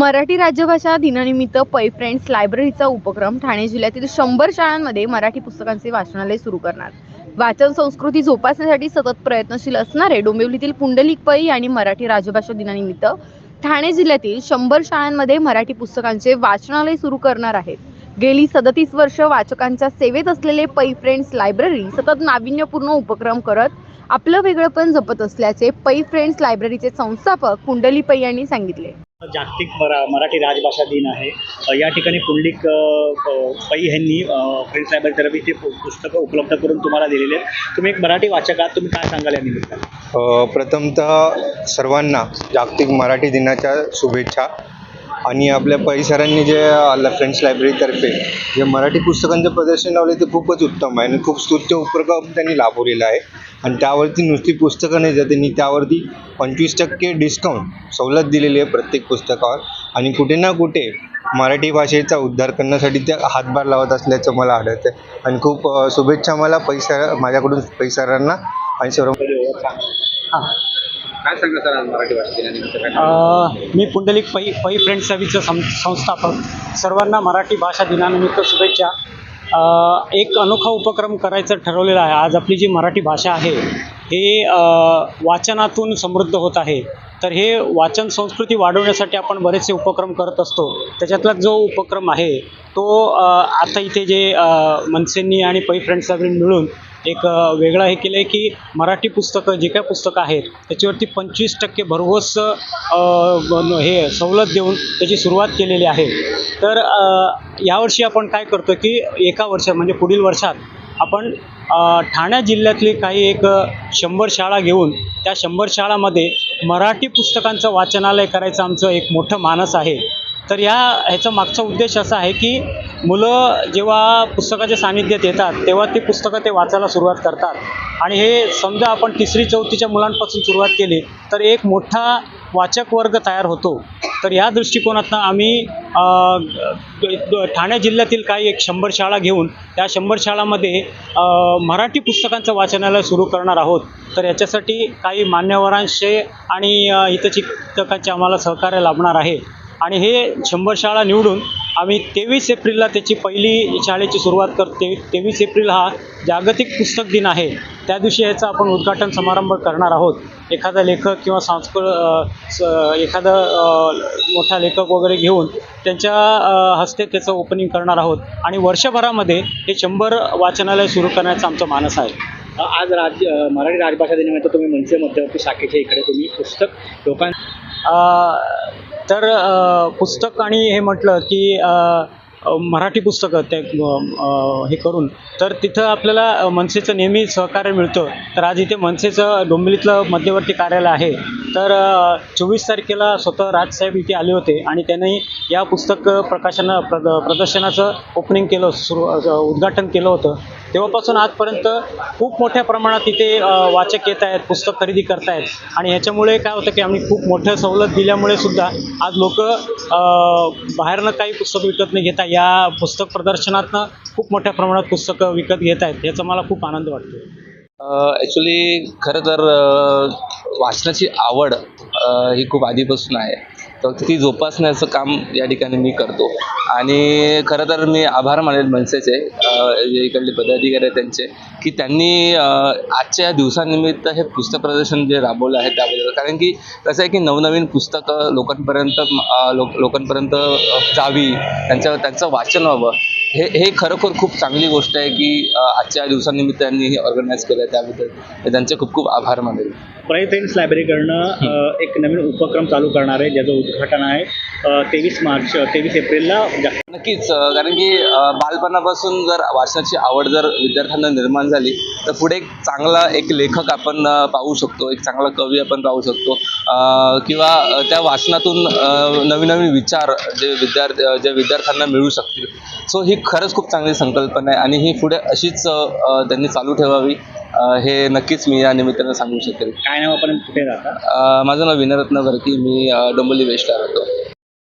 मराठी राजभाषा दिनानिमित्त पै फ्रेंड्स लायब्ररीचा उपक्रम ठाणे जिल्ह्यातील शंभर शाळांमध्ये मराठी पुस्तकांचे वाचनालय सुरू करणार. वाचन संस्कृती जोपासण्यासाठी सतत प्रयत्नशील असणारे डोंबिवलीतील पुंडलिक पै आणि मराठी राजभाषा दिनानिमित्त ठाणे जिल्ह्यातील शंभर शाळांमध्ये मराठी पुस्तकांचे वाचनालय सुरू करणार आहेत गेली सदतीस वर्ष वाचकांच्या सेवेत असलेले पै फ्रेंड्स लायब्ररी सतत नाविन्यपूर्ण उपक्रम करत आपलं वेगळंपण जपत असल्याचे पै फ्रेंड्स लायब्ररीचे संस्थापक पुंडली पै यांनी सांगितले. जागतिक मरा मराठी राजभाषा दिन आहे. या ठिकाणी पुंडलिक अ, प- पै यांनी अ, फ्रेंड्स लायब्ररीतर्फे ते पुस्तकं उपलब्ध करून तुम्हाला दिलेले आहेत. तुम्ही एक मराठी वाचक आहात तुम्ही काय सांगाल या निमित्तानं? अ, प्रथमतः सर्वांना जागतिक मराठी दिनाच्या शुभेच्छा. आणि आपल्या परिसरांनी जे आला फ्रेंड्स लायब्ररीतर्फे जे मराठी पुस्तकांचं प्रदर्शन लावले ते खूपच उत्तम आहे आणि खूप स्तुत्य उपक्रम त्यांनी लाभवलेला आहे. आणि त्यावरती नुसती पुस्तकं नाही तर त्यांनी त्यावरती पंचवीस टक्के डिस्काउंट सवलत दिलेली आहे प्रत्येक पुस्तकावर. आणि कुठे ना कुठे मराठी भाषेचा उद्धार करण्यासाठी ते हातभार लावत असल्याचं मला आढळतं आणि खूप शुभेच्छा मला पैसा माझ्याकडून परिसरांना. आणि सर्व काय सांगा सर आज मराठी भाषा दिनानिमित्त काय अ, मी पुंडलिक पै पै फ्रेंड सेवेचे सं संस्थापक. सर्वांना मराठी भाषा दिनानिमित्त शुभेच्छा. अ, एक अनोखा उपक्रम करायचं ठरवलेला आहे. आज आपली जी मराठी भाषा आहे हे अ, वाचनातून समृद्ध होत आहे. तर हे वाचन संस्कृती वाढवण्यासाठी आपण बरेचसे उपक्रम करत असतो. त्याच्यातला जो उपक्रम आहे तो अ, आता इथे जे अ, मनसेंनी आणि पै फ्रेंड्स मिळून एक वेगळं हे केलं आहे की मराठी पुस्तकं जे काय पुस्तकं आहेत त्याच्यावरती पंचवीस टक्के भरघोस हे सवलत देऊन त्याची सुरुवात केलेली आहे. तर यावर्षी आपण काय करतो की एका वर्षात म्हणजे पुढील वर्षात आपण ठाण्या जिल्ह्यातली काही एक शंभर शाळा घेऊन त्या शंभर शाळामध्ये मराठी पुस्तकांचं वाचनालय करायचं आमचं एक मोठं मानस आहे. तर या ह्याचा मागचा उद्देश असा आहे की मुलं जेव्हा पुस्तकाच्या सानिध्यात येतात तेव्हा ती पुस्तकं ते वाचायला सुरुवात करतात. आणि हे समजा आपण तिसरी चौथीच्या मुलांपासून सुरुवात केली तर एक मोठा वाचक वर्ग तयार होतो. तर या दृष्टिकोनातनं आम्ही ठाणे जिल्ह्यातील काही एक शंभर शाळा घेऊन त्या शंभर शाळामध्ये मराठी पुस्तकांचं वाचनालय सुरू करणार आहोत. तर याच्यासाठी काही मान्यवरांचे आणि अ, हितचिंतकांचे आम्हाला सहकार्य लाभणार आहे. आणि हे शंभर शाळा निवडून आम्ही तेवीस एप्रिलला त्याची पहिली शाळेची सुरुवात करते तेवीस एप्रिल हा जागतिक पुस्तक दिन आहे. त्या दिवशी याचा आपण उद्घाटन समारंभ करणार आहोत. एखादा लेखक किंवा सांस्कृ एखादा मोठा लेखक वगैरे घेऊन त्यांच्या हस्ते त्याचं ओपनिंग करणार आहोत. आणि वर्षभरामध्ये हे शंभर वाचनालय सुरू करण्याचा आमचा मानस आहे. आज राज अ, मराठी राजभाषा दिनानिमित्त तुम्ही मनसे मध्यवर्ती शाखेच्या इकडे तुम्ही पुस्तक लोकां तर पुस्तक आणि हे म्हटलं की मराठी पुस्तकं ते हे करून तर तिथं आपल्याला मनसेचं नेहमी सहकार्य मिळतं. तर आज इथे मनसेचं डोंबिवलीतलं मध्यवर्ती कार्यालय आहे. तर चोवीस तारखेला स्वतः राजसाहेब इथे आले होते आणि त्यांनी या पुस्तक प्रकाशना प्रद प्रदर्शनाचं ओपनिंग केलं सुरू उद्घाटन केलं होतं. तेव्हापासून आजपर्यंत खूप मोठ्या प्रमाणात इथे वाचक येत आहेत पुस्तक खरेदी करतायत. आणि ह्याच्यामुळे काय होतं की आम्ही खूप मोठं सवलत दिल्यामुळे सुद्धा आज लोक बाहेरनं काही पुस्तक विकत नाही घेता. या पुस्तक प्रदर्शनातनं खूप मोठ्या प्रमाणात पुस्तकं विकत घेत आहेत. याचा मला खूप आनंद वाटतो. ॲक्च्युली खरं तर वाचनाची आवड ही खूप आधीपासून आहे. ती जोपासण्याचं काम या ठिकाणी मी करतो. आणि खरं तर मी आभार मानेल मनसेचे जे इकडले पदाधिकारी आहेत त्यांचे की त्यांनी आजच्या या दिवसानिमित्त हे पुस्तक प्रदर्शन जे राबवलं आहे त्याबद्दल. कारण की कसं आहे की नवनवीन पुस्तकं लोकांपर्यंत लोक लोकांपर्यंत जावी त्यांचं त्यांचं वाचन व्हावं हे हे खरोखर खूप चांगली गोष्ट आहे की आजच्या दिवसानिमित्त त्यांनी हे ऑर्गनाईज केलं त्याबद्दल मी त्यांचे खूप खूप आभार मानेल. पै फ्रेंड्स लायब्ररीकडनं एक नवीन उपक्रम चालू करणार आहे ज्याचं उद्घाटन आहे तेवीस मार्च तेवीस एप्रिलला नक्कीच कारण की बालपणापासून जर वाचनाची आवड जर विद्यार्थ्यांना निर्माण झाली तर पुढे एक चांगला एक लेखक आपण पाहू शकतो एक चांगला कवी आपण पाहू शकतो. किंवा त्या वाचनातून नवीन नवीन विचार जे विद्यार्थी जे विद्यार्थ्यांना मिळू शकतील. सो ही खरंच खूप चांगली संकल्पना आहे आणि ही पुढे अशीच त्यांनी चालू ठेवावी हे नक्कीच मी या निमित्तानं सांगू शकेल. काय नाव आपण कुठे राहता? माझं नाव विनयरत्न भरती मी अ, डोंबिवली वेस्टला राहतो.